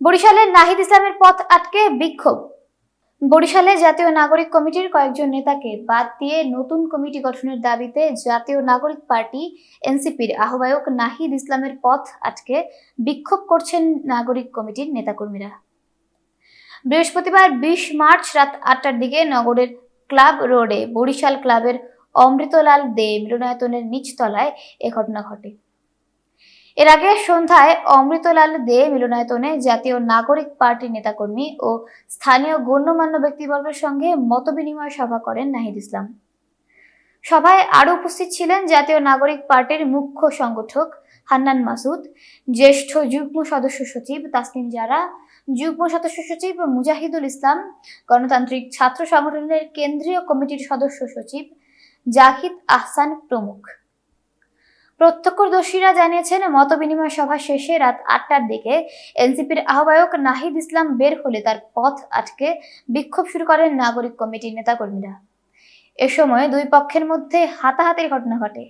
বরিশালে নাহিদ ইসলামের পথ আটকে বিক্ষোভ। বরিশালে জাতীয় নাগরিক কমিটির কয়েকজন নেতাকে বাদ দিয়ে নতুন কমিটি গঠনের দাবিতে জাতীয় নাগরিক পার্টি এনসিপির আহ্বায়ক নাহিদ ইসলামের পথ আটকে বিক্ষোভ করছেন নাগরিক কমিটির নেতাকর্মীরা। বৃহস্পতিবার বিশ মার্চ রাত আটটার দিকে নগরের ক্লাব রোডে বরিশাল ক্লাবের অমৃতলাল দে মিলনায়তনের নিচতলায় এ ঘটনা ঘটে। এর আগে সন্ধ্যায় অমৃতলাল দে মিলনায়তনে জাতীয় নাগরিক পার্টির নেতাকর্মী ও স্থানীয় গণ্যমান্য ব্যক্তিবর্গের সঙ্গে মতবিনিময় সভা করেন নাহিদ ইসলাম। সভায় আরও উপস্থিত ছিলেন জাতীয় নাগরিক পার্টির মুখ্য সংগঠক হান্নান মাসুদ, জ্যেষ্ঠ যুগ্ম সদস্য সচিব তাসনিম জারা, যুগ্ম সদস্য সচিব মুজাহিদুল ইসলাম, গণতান্ত্রিক ছাত্র সংগঠনের কেন্দ্রীয় কমিটির সদস্য সচিব জাহিদ আহসান প্রমুখ। প্রত্যক্ষদর্শীরা জানিয়েছেন, মতবিনিময় সভা শেষে রাত আটটার দিকে এনসিপির আহ্বায়ক নাহিদ ইসলাম বের হলে তার পথ আটকে বিক্ষোভ শুরু করেন নাগরিক কমিটির নেতাকর্মীরা। এ সময় দুই পক্ষের মধ্যে হাতাহাতির ঘটনা ঘটে।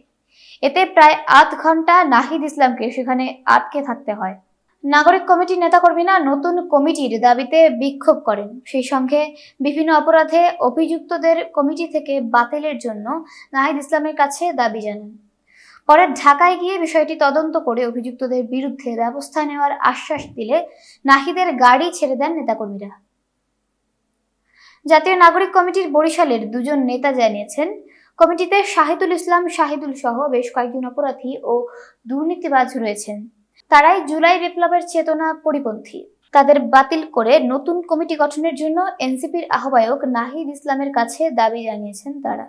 এতে প্রায় আধ ঘণ্টা নাহিদ ইসলামকে সেখানে আটকে থাকতে হয়। নাগরিক কমিটির নেতাকর্মীরা নতুন কমিটির দাবিতে বিক্ষোভ করেন। সেই সঙ্গে বিভিন্ন অপরাধে অভিযুক্তদের কমিটি থেকে বাতিলের জন্য নাহিদ ইসলামের কাছে দাবি জানান। পরে ঢাকায় গিয়ে বিষয়টি তদন্ত করে অভিযুক্তদের বিরুদ্ধে ব্যবস্থা নেওয়ার আশ্বাস দিলে নাহিদের গাড়ি ছেড়ে দেন নেতাকর্মীরা। জাতীয় নাগরিক কমিটির বরিশালের দুজন নেতা জানিয়েছেন, কমিটিতে শাহিদুল ইসলাম, শাহিদুল সহ বেশ কয়েকজন অপরাধী ও দুর্নীতিবাজ রয়েছেন। তারাই জুলাই বিপ্লবের চেতনা পরিপন্থী। তাদের বাতিল করে নতুন কমিটি গঠনের জন্য এনসিপির আহ্বায়ক নাহিদ ইসলামের কাছে দাবি জানিয়েছেন তারা।